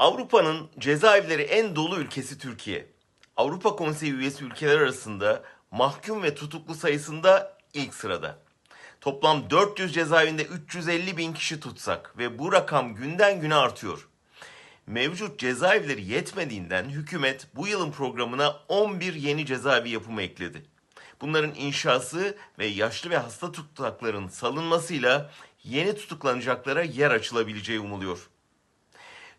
Avrupa'nın cezaevleri en dolu ülkesi Türkiye. Avrupa Konseyi üyesi ülkeler arasında mahkum ve tutuklu sayısında ilk sırada. Toplam 400 cezaevinde 350 bin kişi tutsak ve bu rakam günden güne artıyor. Mevcut cezaevleri yetmediğinden hükümet bu yılın programına 11 yeni cezaevi yapımı ekledi. Bunların inşası ve yaşlı ve hasta tutukların salınmasıyla yeni tutuklanacaklara yer açılabileceği umuluyor.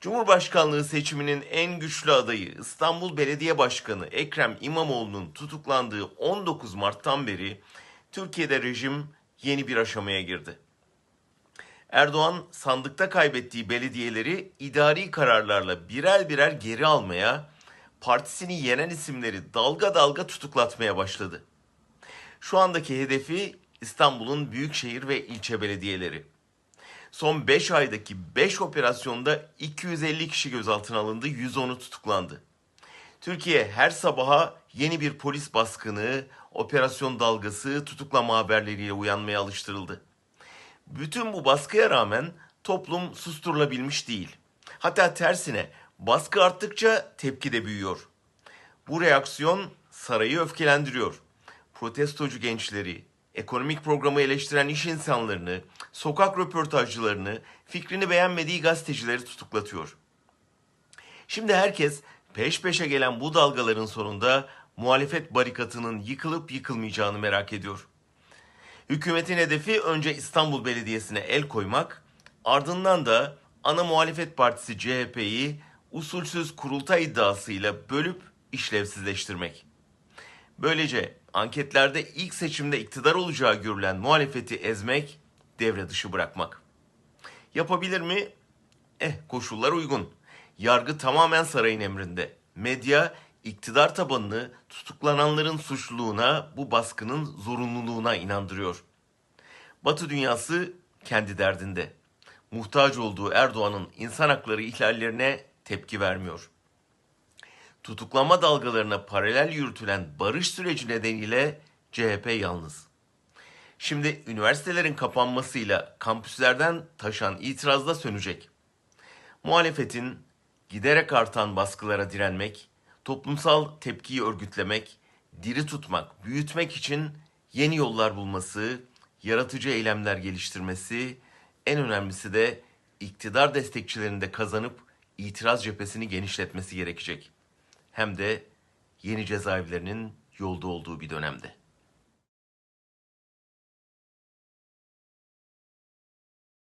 Cumhurbaşkanlığı seçiminin en güçlü adayı İstanbul Belediye Başkanı Ekrem İmamoğlu'nun tutuklandığı 19 Mart'tan beri Türkiye'de rejim yeni bir aşamaya girdi. Erdoğan sandıkta kaybettiği belediyeleri idari kararlarla birer birer geri almaya, partisini yenen isimleri dalga dalga tutuklatmaya başladı. Şu andaki hedefi İstanbul'un büyükşehir ve ilçe belediyeleri. Son 5 aydaki 5 operasyonda 250 kişi gözaltına alındı, 110'u tutuklandı. Türkiye her sabaha yeni bir polis baskını, operasyon dalgası, tutuklama haberleriyle uyanmaya alıştırıldı. Bütün bu baskıya rağmen toplum susturulabilmiş değil. Hatta tersine baskı arttıkça tepki de büyüyor. Bu reaksiyon sarayı öfkelendiriyor. Protestocu gençleri, ekonomik programı eleştiren iş insanlarını, sokak röportajcılarını, fikrini beğenmediği gazetecileri tutuklatıyor. Şimdi herkes peş peşe gelen bu dalgaların sonunda muhalefet barikatının yıkılıp yıkılmayacağını merak ediyor. Hükümetin hedefi önce İstanbul Belediyesi'ne el koymak, ardından da ana muhalefet partisi CHP'yi usulsüz kurultay iddiasıyla bölüp işlevsizleştirmek. Böylece anketlerde ilk seçimde iktidar olacağı görülen muhalefeti ezmek, devre dışı bırakmak. Yapabilir mi? Eh koşullar uygun. Yargı tamamen sarayın emrinde. Medya iktidar tabanını tutuklananların suçluluğuna, bu baskının zorunluluğuna inandırıyor. Batı dünyası kendi derdinde. Muhtaç olduğu Erdoğan'ın insan hakları ihlallerine tepki vermiyor. Tutuklama dalgalarına paralel yürütülen barış süreci nedeniyle CHP yalnız. Şimdi üniversitelerin kapanmasıyla kampüslerden taşan itiraz da sönecek. Muhalefetin giderek artan baskılara direnmek, toplumsal tepkiyi örgütlemek, diri tutmak, büyütmek için yeni yollar bulması, yaratıcı eylemler geliştirmesi, en önemlisi de iktidar destekçilerini de kazanıp itiraz cephesini genişletmesi gerekecek. Hem de yeni cezaevlerinin yolda olduğu bir dönemde.